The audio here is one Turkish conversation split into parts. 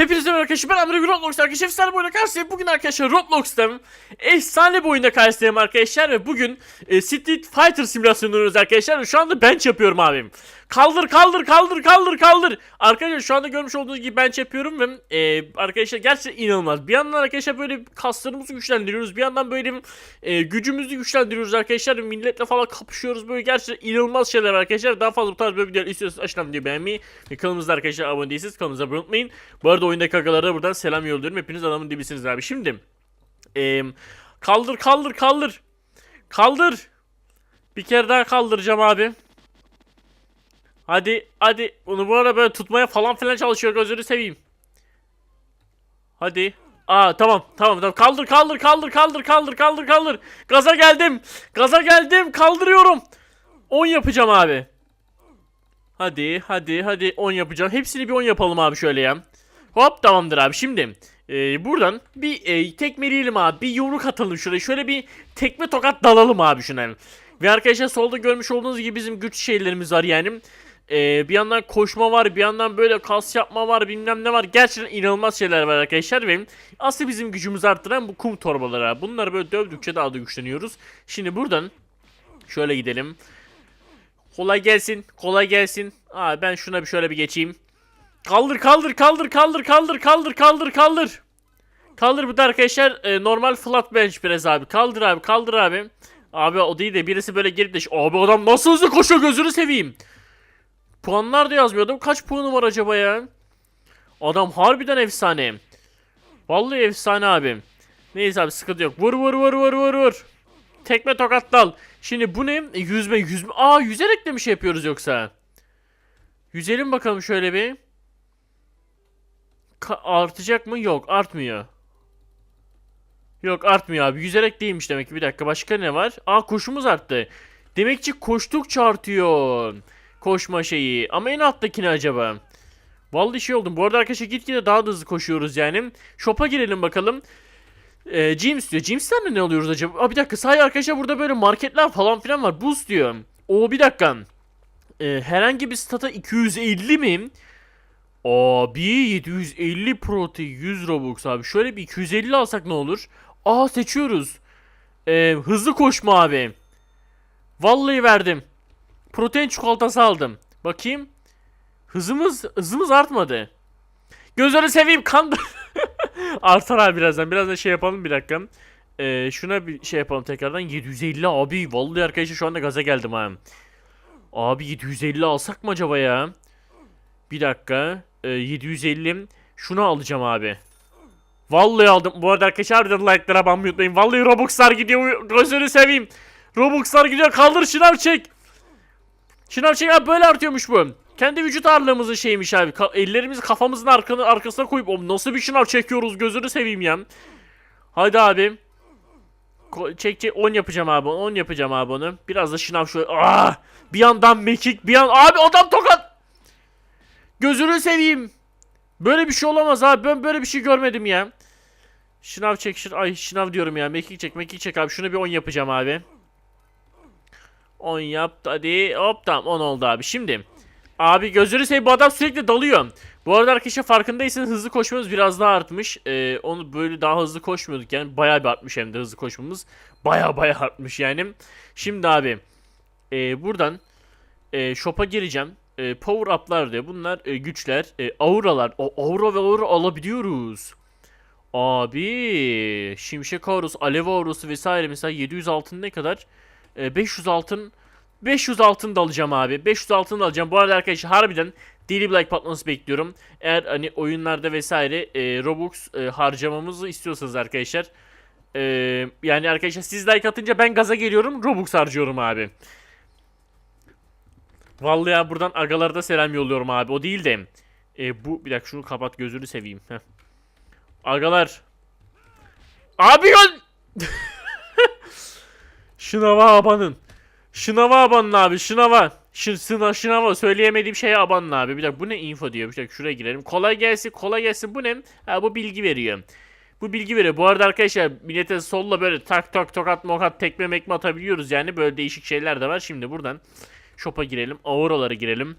Hepinize merhaba arkadaşlar ben Amir Roblox arkadaşlar. Efsane bir oyuna karşıyım. Bugün arkadaşlar Roblox'ta efsane bir oyunda karşıyım arkadaşlar ve bugün e, Street Fighter simülasyonu arkadaşlar. Şu anda bench yapıyorum abim Kaldır kaldır kaldır kaldır kaldır. Arkadaşlar şu anda görmüş olduğunuz gibi bench yapıyorum ve e, arkadaşlar gerçekten inanılmaz. Bir yandan arkadaşlar böyle kaslarımızı güçlendiriyoruz. Bir yandan böyle e, gücümüzü güçlendiriyoruz arkadaşlar. Milletle falan kapışıyoruz. Böyle gerçekten inanılmaz şeyler arkadaşlar. Daha fazla bu tarz böyle videolar istiyorsanız aşağıdan videoyu beğenmeyi ve kanalımızda arkadaşlar abone değilseniz kanalımıza abone unutmayın Bu arada oyundaki agalara da buradan selam yolluyorum. Hepiniz adamın dibisiniz abi. Şimdi e, Kaldır kaldır kaldır. Kaldır. Bir kere daha kaldıracağım abi Hadi hadi. Bunu bu arada böyle tutmaya falan filan çalışıyor gözünü seveyim. Hadi. Aa tamam tamam tamam. Kaldır kaldır kaldır kaldır kaldır kaldır kaldır. Gaza geldim. Gaza geldim. Kaldırıyorum. 10 yapacağım abi. Hadi hadi hadi. 10 yapacağım. Hepsini bir 10 yapalım abi şöyle ya. Hop tamamdır abi. Şimdi e, buradan bir e, tekmeleyelim abi. Bir yumruk atalım şuraya. Şöyle bir tekme tokat dalalım abi şuna. Ve arkadaşlar solda görmüş olduğunuz gibi bizim güç şeylerimiz var yani ee, bir yandan koşma var, bir yandan böyle kas yapma var, bilmem ne var. Gerçekten inanılmaz şeyler var arkadaşlar ve aslında bizim gücümüzü arttıran bu kum torbaları. Bunları böyle dövdükçe daha da güçleniyoruz. Şimdi buradan şöyle gidelim. Kolay gelsin, kolay gelsin. Aa ben şuna bir şöyle bir geçeyim. Kaldır, kaldır, kaldır, kaldır, kaldır, kaldır, kaldır, kaldır. Kaldır bu da arkadaşlar e, normal flat bench press abi. Kaldır abi, kaldır abi. Abi o değil de birisi böyle gelip de abi adam nasıl hızlı koşuyor gözünü seveyim. Puanlar da yazmıyordum. Kaç puanı var acaba ya? Adam harbiden efsane. Vallahi efsane abim. Neyse abi sıkıntı yok. Vur vur vur vur vur vur. Tekme tokat dal. Şimdi bu ne? E, yüzme yüzme. Aa yüzerek de mi şey yapıyoruz yoksa? Yüzelim bakalım şöyle bir. Ka- artacak mı? Yok artmıyor. Yok artmıyor abi. Yüzerek değilmiş demek ki. Bir dakika başka ne var? Aa koşumuz arttı. Demek ki koştukça artıyor koşma şeyi. Ama en alttaki ne acaba? Vallahi şey oldum. Bu arada arkadaşlar gitgide daha da hızlı koşuyoruz yani. Shop'a girelim bakalım. Ee, James diyor. James'ten de ne alıyoruz acaba? Aa bir dakika. Sahi arkadaşlar burada böyle marketler falan filan var. Boost diyor. Oo bir dakika. Ee, herhangi bir stata 250 mi? Abi 750 prote 100 robux abi. Şöyle bir 250 alsak ne olur? Aa seçiyoruz. Ee, hızlı koşma abi. Vallahi verdim. Protein çikolatası aldım. Bakayım. Hızımız hızımız artmadı. Gözleri seveyim kan Artar abi birazdan. Birazdan şey yapalım bir dakika. Ee, şuna bir şey yapalım tekrardan. 750 abi. Vallahi arkadaşlar şu anda gaza geldim ha. Abi 750 alsak mı acaba ya? Bir dakika. Ee, 750. Şunu alacağım abi. Vallahi aldım. Bu arada arkadaşlar harbiden like'lara banmayı unutmayın. Vallahi Robux'lar gidiyor. Gözünü seveyim. Robux'lar gidiyor. Kaldır şınav çek. Şınav abi böyle artıyormuş bu. Kendi vücut ağırlığımızın şeymiş abi. Ka- ellerimizi kafamızın arkana, arkasına koyup o nasıl bir şınav çekiyoruz gözünü seveyim ya. Haydi abi. Ko- çek çek 10 yapacağım abi 10 yapacağım abi onu. Biraz da şınav şöyle. Ah! Bir yandan mekik bir yan abi adam tokat. Gözünü seveyim. Böyle bir şey olamaz abi. Ben böyle bir şey görmedim ya. Şınav çek. Ay şınav diyorum ya. Mekik çek mekik çek abi. Şunu bir 10 yapacağım abi. 10 yaptı hadi. Hop tamam 10 oldu abi. Şimdi Abi gözünü seveyim bu adam sürekli dalıyor. Bu arada arkadaşlar farkındaysanız hızlı koşmamız biraz daha artmış. Ee, Onu böyle daha hızlı koşmuyorduk. Yani Bayağı bir artmış hem de hızlı koşmamız. Baya baya artmış yani. Şimdi abi e, buradan e, Shop'a gireceğim. E, Power up'lar diyor. Bunlar e, güçler. E, Auralar. O aura ve aura alabiliyoruz. Abi Şimşek aurası alev aurası vesaire. Mesela 700 altın ne kadar? E, 500 altın 500 altın da alacağım abi. 500 altın da alacağım. Bu arada arkadaşlar harbiden bir like patlaması bekliyorum. Eğer hani oyunlarda vesaire e, Robux e, harcamamızı istiyorsanız arkadaşlar. E, yani arkadaşlar siz like atınca ben gaza geliyorum. Robux harcıyorum abi. Vallahi ya buradan agalara da selam yolluyorum abi. O değil de. E, bu bir dakika şunu kapat gözünü seveyim. Heh. Agalar. Abi gön... Şınava abanın. Şınava abanın abi şınava. Şı, sına, şınava söyleyemediğim şeye abanın abi. Bir dakika bu ne info diyor. Bir dakika şuraya girelim. Kolay gelsin kolay gelsin bu ne? Ha bu bilgi veriyor. Bu bilgi veriyor. Bu arada arkadaşlar millete solla böyle tak tak tokat mokat tekme mekme atabiliyoruz yani. Böyle değişik şeyler de var. Şimdi buradan shop'a girelim. Auralara girelim.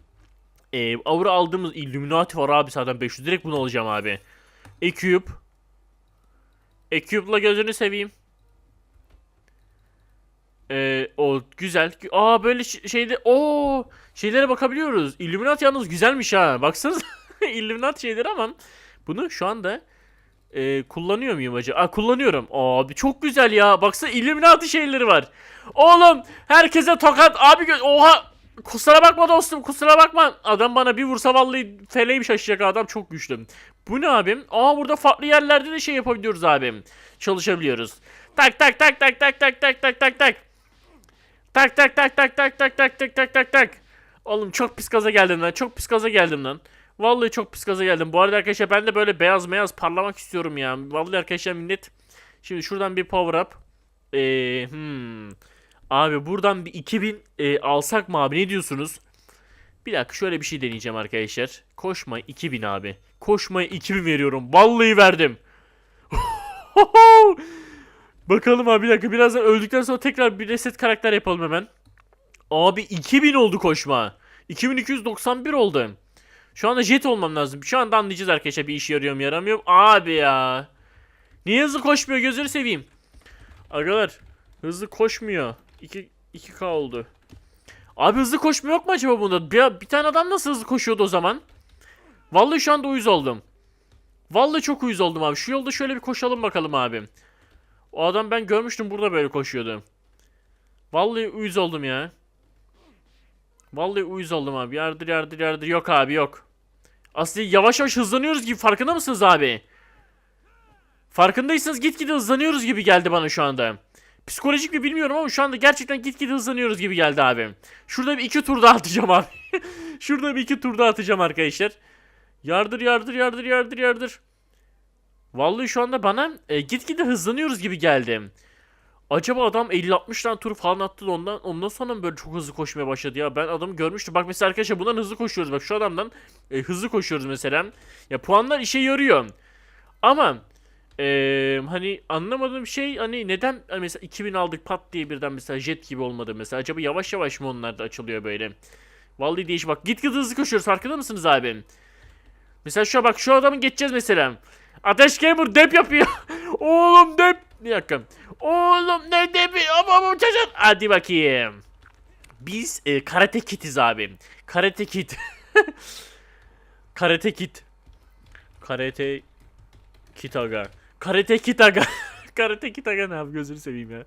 Ee, aura aldığımız Illuminati var abi zaten 500. Direkt bunu alacağım abi. Eküp. Eküp'la gözünü seveyim. Ee, o güzel. Aa böyle şeyde o şeylere bakabiliyoruz. Illuminati yalnız güzelmiş ha. Baksanıza Illuminati şeyleri ama bunu şu anda e, kullanıyor muyum acaba? Aa, kullanıyorum. Abi çok güzel ya. Baksana Illuminati şeyleri var. Oğlum herkese tokat. Abi oha. Kusura bakma dostum kusura bakma. Adam bana bir vursa vallahi feleğim şaşacak adam çok güçlü. Bu ne abim? Aa burada farklı yerlerde de şey yapabiliyoruz abim. Çalışabiliyoruz. Tak tak tak tak tak tak tak tak tak tak. Tak tak tak tak tak tak tak tak tak tak tak. Oğlum çok pis gaza geldim lan. Çok pis gaza geldim lan. Vallahi çok pis gaza geldim. Bu arada arkadaşlar ben de böyle beyaz beyaz parlamak istiyorum ya. Vallahi arkadaşlar millet. Şimdi şuradan bir power up. Ee, hmm. Abi buradan bir 2000 e, alsak mı abi ne diyorsunuz? Bir dakika şöyle bir şey deneyeceğim arkadaşlar. Koşma 2000 abi. Koşma 2000 veriyorum. Vallahi verdim. Bakalım abi bir dakika birazdan öldükten sonra tekrar bir reset karakter yapalım hemen. Abi 2000 oldu koşma. 2291 oldu. Şu anda jet olmam lazım. Şu anda anlayacağız arkadaşlar bir işe yarıyor mu yaramıyor mu? Abi ya. Niye hızlı koşmuyor gözünü seveyim. Arkadaşlar hızlı koşmuyor. 2 2K oldu. Abi hızlı koşma yok mu acaba bunda? Bir, bir tane adam nasıl hızlı koşuyordu o zaman? Vallahi şu anda uyuz oldum. Vallahi çok uyuz oldum abi. Şu yolda şöyle bir koşalım bakalım abi. O adam ben görmüştüm burada böyle koşuyordu. Vallahi uyuz oldum ya. Vallahi uyuz oldum abi. Yardır yardır yardır. Yok abi yok. Aslında yavaş yavaş hızlanıyoruz gibi farkında mısınız abi? Farkındaysanız gitgide hızlanıyoruz gibi geldi bana şu anda. Psikolojik mi bilmiyorum ama şu anda gerçekten gitgide hızlanıyoruz gibi geldi abi. Şurada bir iki tur daha atacağım abi. Şurada bir iki tur daha atacağım arkadaşlar. Yardır yardır yardır yardır yardır. Vallahi şu anda bana e, gitgide hızlanıyoruz gibi geldi. Acaba adam 50-60 tane tur falan attı da ondan, ondan sonra mı böyle çok hızlı koşmaya başladı ya? Ben adamı görmüştüm. Bak mesela arkadaşlar bundan hızlı koşuyoruz. Bak şu adamdan e, hızlı koşuyoruz mesela. Ya puanlar işe yarıyor. Ama e, hani anlamadığım şey hani neden hani mesela 2000 aldık pat diye birden mesela jet gibi olmadı mesela. Acaba yavaş yavaş mı onlar da açılıyor böyle? Vallahi değiş bak gitgide hızlı koşuyoruz farkında mısınız abi? Mesela şu bak şu adamı geçeceğiz mesela. Ateş Gamer dep yapıyor. Oğlum dep. Bir dakika. Oğlum ne depi? Ama bu çocuk. Hadi bakayım. Biz e, karate kitiz abi. Karate kit. karate kit. Karate kit aga. Karate kit aga. karate kit aga ne abi gözünü seveyim ya.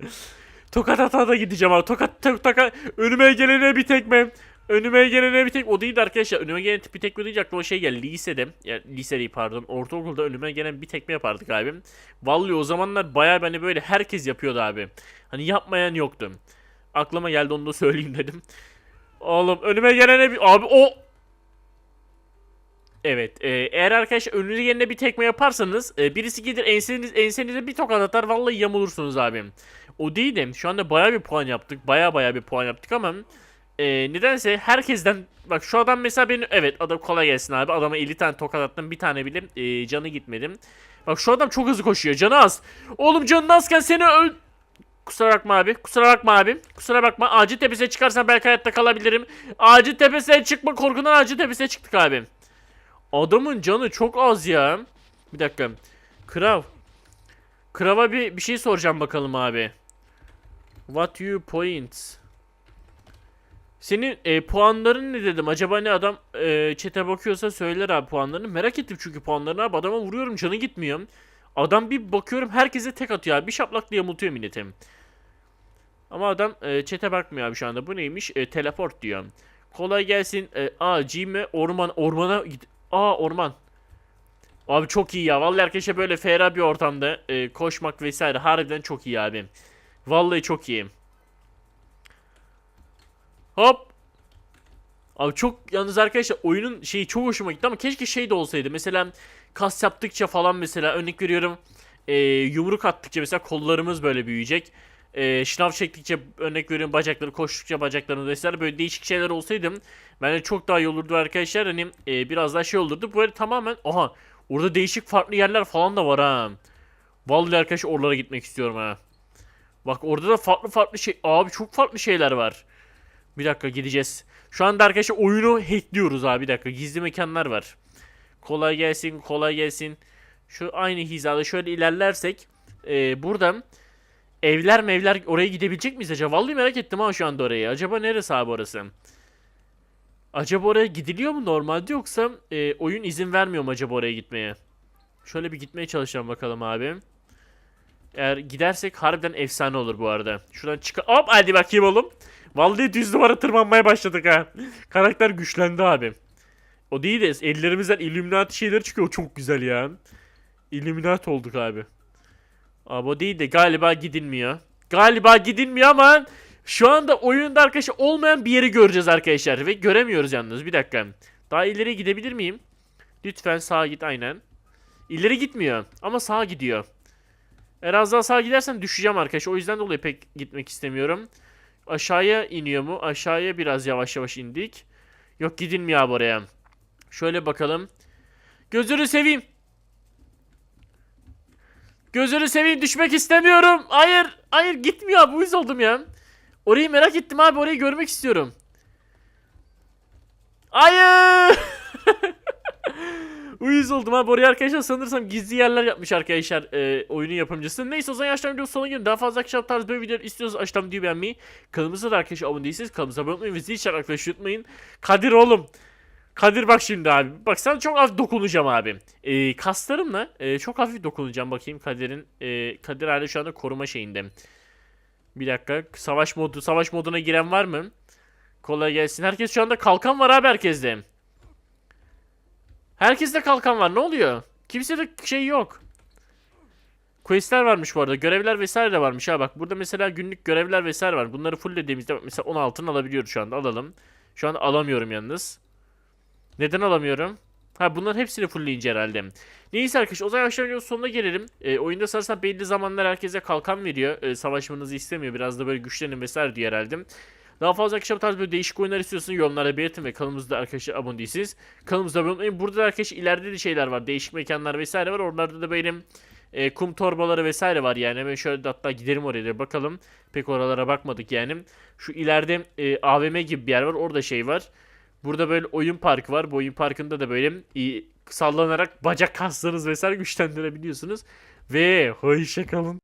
Tokat ata da gideceğim abi. Tokat tok tokat. Önüme gelene bir tekme. Önüme gelene bir tek o değil de arkadaşlar önüme gelen bir tekme deyince aklıma şey geldi lisede ya lise değil pardon ortaokulda önüme gelen bir tekme yapardık abi. Vallahi o zamanlar bayağı hani böyle herkes yapıyordu abi. Hani yapmayan yoktu. Aklıma geldi onu da söyleyeyim dedim. Oğlum önüme gelene bir abi o Evet, e, eğer arkadaş önünüze gelene bir tekme yaparsanız e, birisi gelir enseniz ensenize bir tokat atar vallahi yamulursunuz abi. O değil de şu anda bayağı bir puan yaptık. Bayağı bayağı bir puan yaptık ama e, nedense herkesten bak şu adam mesela beni evet adam kolay gelsin abi adama 50 tane tokat attım bir tane bile e, canı gitmedim. Bak şu adam çok hızlı koşuyor canı az. Oğlum canın azken seni öl... Kusura bakma abi. Kusura bakma abi. Kusura bakma. Ağacı tepesine çıkarsan belki hayatta kalabilirim. Ağacı tepesine çıkma korkundan ağacı tepesine çıktık abi. Adamın canı çok az ya. Bir dakika. Krav. Krav'a bir, bir şey soracağım bakalım abi. What you points? Senin e, puanların ne dedim? Acaba ne adam e, çete bakıyorsa söyler abi puanlarını. Merak ettim çünkü puanlarını abi. Adama vuruyorum canı gitmiyor. Adam bir bakıyorum herkese tek atıyor abi. Bir şaplakla yamultuyor milletim. Ama adam e, çete bakmıyor abi şu anda. Bu neymiş? E, teleport diyor. Kolay gelsin. E, aa G'me orman. Ormana git. Aa orman. Abi çok iyi ya. Vallahi arkadaşlar böyle ferah bir ortamda e, koşmak vesaire harbiden çok iyi abi. Vallahi çok iyi. Hop. Abi çok yalnız arkadaşlar oyunun şeyi çok hoşuma gitti ama keşke şey de olsaydı. Mesela kas yaptıkça falan mesela örnek veriyorum e, yumruk attıkça mesela kollarımız böyle büyüyecek. E, şınav çektikçe örnek veriyorum bacakları koştukça bacaklarını vesaire böyle değişik şeyler olsaydı bence çok daha iyi olurdu arkadaşlar. Hani e, biraz daha şey olurdu. Böyle tamamen aha orada değişik farklı yerler falan da var ha. Vallahi arkadaşlar oralara gitmek istiyorum ha. Bak orada da farklı farklı şey abi çok farklı şeyler var. Bir dakika gideceğiz. Şu anda arkadaşlar oyunu hackliyoruz abi bir dakika. Gizli mekanlar var. Kolay gelsin kolay gelsin. Şu aynı hizada şöyle ilerlersek e, buradan evler mevler oraya gidebilecek miyiz acaba? Vallahi merak ettim ha şu anda orayı. Acaba neresi abi orası? Acaba oraya gidiliyor mu normalde yoksa e, oyun izin vermiyor mu acaba oraya gitmeye? Şöyle bir gitmeye çalışalım bakalım abi. Eğer gidersek harbiden efsane olur bu arada. Şuradan çık... Hop hadi bakayım oğlum. Vallahi düz duvara tırmanmaya başladık ha. Karakter güçlendi abi. O değil de ellerimizden Illuminati şeyler çıkıyor. Çok güzel ya. Illuminati olduk abi. Abi o değil de galiba gidilmiyor. Galiba gidilmiyor ama şu anda oyunda arkadaşlar olmayan bir yeri göreceğiz arkadaşlar. Ve göremiyoruz yalnız. Bir dakika. Daha ileri gidebilir miyim? Lütfen sağa git aynen. İleri gitmiyor ama sağa gidiyor. Eğer az daha sağa gidersem düşeceğim arkadaşlar. O yüzden dolayı pek gitmek istemiyorum. Aşağıya iniyor mu? Aşağıya biraz yavaş yavaş indik. Yok gidilmiyor abi oraya. Şöyle bakalım. Gözünü seveyim. Gözünü seveyim düşmek istemiyorum. Hayır. Hayır gitmiyor abi. Uyuz oldum ya. Orayı merak ettim abi. Orayı görmek istiyorum. Hayır. Uyuz oldum abi. Oraya arkadaşlar sanırsam gizli yerler yapmış arkadaşlar e, oyunun yapımcısı. Neyse o zaman yaşlar videosu sonuna gelin. Daha fazla akşam tarzı böyle videolar istiyorsanız aşağıdan videoyu beğenmeyi. Kanalımıza da arkadaşlar abone değilseniz kanalımıza abone olmayı ve zil çarpmayı arkadaşlar unutmayın. Kadir oğlum. Kadir bak şimdi abi. Bak sana çok hafif dokunacağım abi. E, kaslarımla e, çok hafif dokunacağım bakayım Kadir'in. E, Kadir hala şu anda koruma şeyinde. Bir dakika. Savaş modu. Savaş moduna giren var mı? Kolay gelsin. Herkes şu anda kalkan var abi herkeste. Herkeste kalkan var. Ne oluyor? Kimsede şey yok. Questler varmış bu arada. Görevler vesaire de varmış ha bak. Burada mesela günlük görevler vesaire var. Bunları fulllediğimizde bak mesela 10 altın alabiliyoruz şu anda. Alalım. Şu anda alamıyorum yalnız. Neden alamıyorum? Ha bunların hepsini fullleyince herhalde. Neyse arkadaşlar o zaman yavaş yavaş sonuna gelelim. E, oyunda sanırsam belli zamanlar herkese kalkan veriyor. E, savaşmanızı istemiyor. Biraz da böyle güçlenin vesaire diyor herhalde. Daha fazla akşam tarzı böyle değişik oyunlar istiyorsanız yorumlara belirtin ve kanalımızda arkadaşlar abone değilsiniz. Kanalımıza abone olmayı. Burada da arkadaşlar ileride de şeyler var. Değişik mekanlar vesaire var. Oralarda da benim e, kum torbaları vesaire var yani. Hemen şöyle hatta gidelim oraya da bakalım. Pek oralara bakmadık yani. Şu ileride e, AVM gibi bir yer var. Orada şey var. Burada böyle oyun parkı var. Bu oyun parkında da böyle e, sallanarak bacak kaslarınız vesaire güçlendirebiliyorsunuz. Ve hoşça kalın.